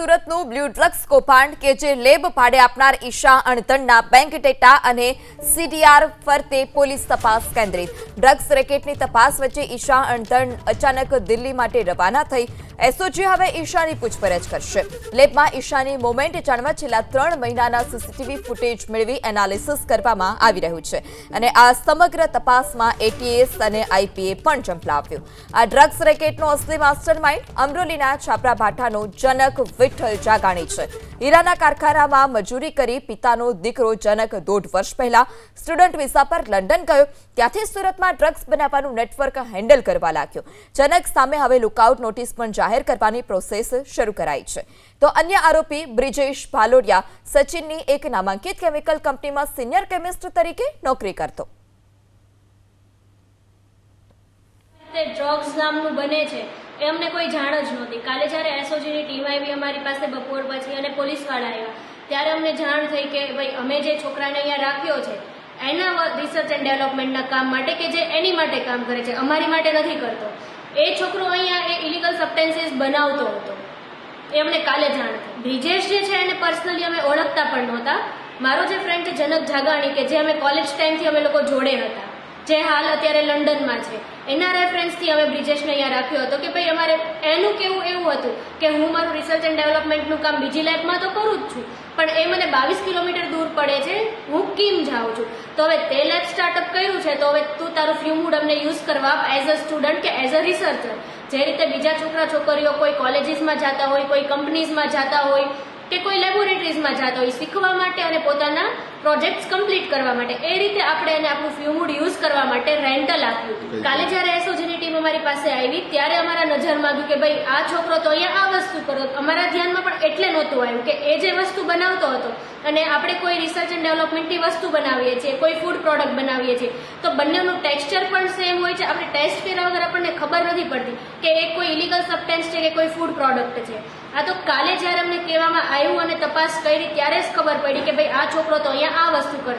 સુરતનું blue drugs કૌભાંડ કે જે લેબ ભાડે આપનાર ઈશા અણધણના બેંક ડેટા અને સીડીઆર ફરતે પોલીસ તપાસ કેન્દ્રિત. ડ્રગ્સ રેકેટની તપાસ વચ્ચે ઈશા અણધણ અચાનક દિલ્હી માટે રવાના થઈ એસઓજી હવે ઈશાની પૂછપરછ કરશે. લેબમાં ઈશાની મોમેન્ટ જાણવા છેલ્લા ત્રણ મહિનાના સીસીટીવી ફૂટેજ મેળવી એનાલિસિસ કરવામાં આવી રહ્યું છે. અને આ સમગ્ર તપાસમાં એટીએસ અને આઈપીએ પણ ઝંપલાવ્યું આ ડ્રગ્સ રેકેટનો અસલી માસ્ટર માઇન્ડ અમરોલીના છાપરા ભાઠાનો જનક વિઠ્ઠલ જાગાણી છે. હીરાના કારખાનામાં મજૂરી કરી પિતાનો દીકરો જનક દોઢ વર્ષ પહેલા સ્ટુડન્ટ વિઝા પર લંડન ગયો. ત્યાંથી સુરતમાં ડ્રગ્સ બનાવવાનું નેટવર્ક હેન્ડલ કરવા લાગ્યો. જનક સામે હવે લુકઆઉટ નોટિસ પણ જાહેર કરવાની પ્રોસેસ શરૂ કરાઈ છે. તો અન્ય આરોપી બ્રિજેશ ભાલોડિયા સચિનની એક નામાંકિત કેમિકલ કંપનીમાં સિનિયર કેમિસ્ટ તરીકે નોકરી કરતો. ડ્રગ્સ નામનું બને છે. એ અમને કોઈ જાણ જ નહોતી. કાલે જ્યારે એસઓજીની ટીમ આવી અમારી પાસે બપોર પછી અને પોલીસવાળા આવ્યા. ત્યારે અમને જાણ થઈ કે, ભાઈ, અમે જે છોકરાને અહીંયા રાખ્યો છે, એના રિસર્ચ એન્ડ ડેવલપમેન્ટના કામ માટે કે જે એની માટે કામ કરે છે, અમારી માટે નથી કરતો. એ છોકરો અહીંયા એ ઇલીગલ સબસ્ટેન્સીસ બનાવતો હતો. એ અમને કાલે જાણ થઈ. બ્રિજેશ જે છે એને પર્સનલી અમે ઓળખતા પણ નહોતા. મારો જે ફ્રેન્ડ છે જનક જાગાણી કે જે અમે કોલેજ ટાઈમથી અમે લોકો જોડે હતા. જે હાલ અત્યારે લંડનમાં છે. એના રેફરન્સથી અમે બ્રિજેશને અહીંયા રાખ્યો હતો કે ભાઈ અમારે એનું કેવું એવું હતું કે હું મારું રિસર્ચ એન્ડ ડેવલપમેન્ટનું કામ બીજી લેબમાં તો કરું જ છું, પણ એ મને બાવીસ કિલોમીટર દૂર પડે છે, હું કેમ જાઉં છું? તો હવે તે લેબ સ્ટાર્ટઅપ કર્યું છે? તો હવે તું તારું ફ્યુમૂડ અમને યુઝ કરવા એઝ અ સ્ટુડન્ટ કે એઝ અ રિસર્ચર જે રીતે બીજા છોકરા છોકરીઓ કોઈ કોલેજીસમાં જતા હોય, કોઈ કંપનીઝમાં જતા હોય કે કોઈ લેબોરેટરીઝમાં જતા હોય શીખવા માટે અને પોતાના પ્રોજેક્ટ્સ કમ્પ્લીટ કરવા માટે. એ રીતે આપણે એને આપણું ફ્યુમૂડ યુઝ કરવા માટે રેન્ટલ આપ્યું કાલે જ્યારે એસઓજીની ટીમ અમારી પાસે આવી, ત્યારે અમારા નજરમાં આવ્યું કે ભાઈ, આ છોકરો તો અહીંયા આ વસ્તુ કરો. અમારા ધ્યાનમાં પણ એટલે નહોતું આવ્યું કે એ જે વસ્તુ બનાવતો હતો અને આપણે કોઈ રિસર્ચ એન્ડ ડેવલપમેન્ટની વસ્તુ બનાવીએ છીએ, કોઈ ફૂડ પ્રોડક્ટ બનાવીએ છીએ, તો બંનેનું ટેક્સચર પણ સેમ હોય છે. આપણે ટેસ્ટ કર્યા વગર આપણને ખબર નથી પડતી કે એ કોઈ ઇલીગલ સબસ્ટેન્સ છે કે કોઈ ફૂડ પ્રોડક્ટ છે. આ તો કાલે જ્યારે અમને કહેવામાં આવ્યું અને તપાસ કરી, ત્યારે જ ખબર પડી કે ભાઈ, આ છોકરો તો અહીંયા આ વસ્તુ કરતો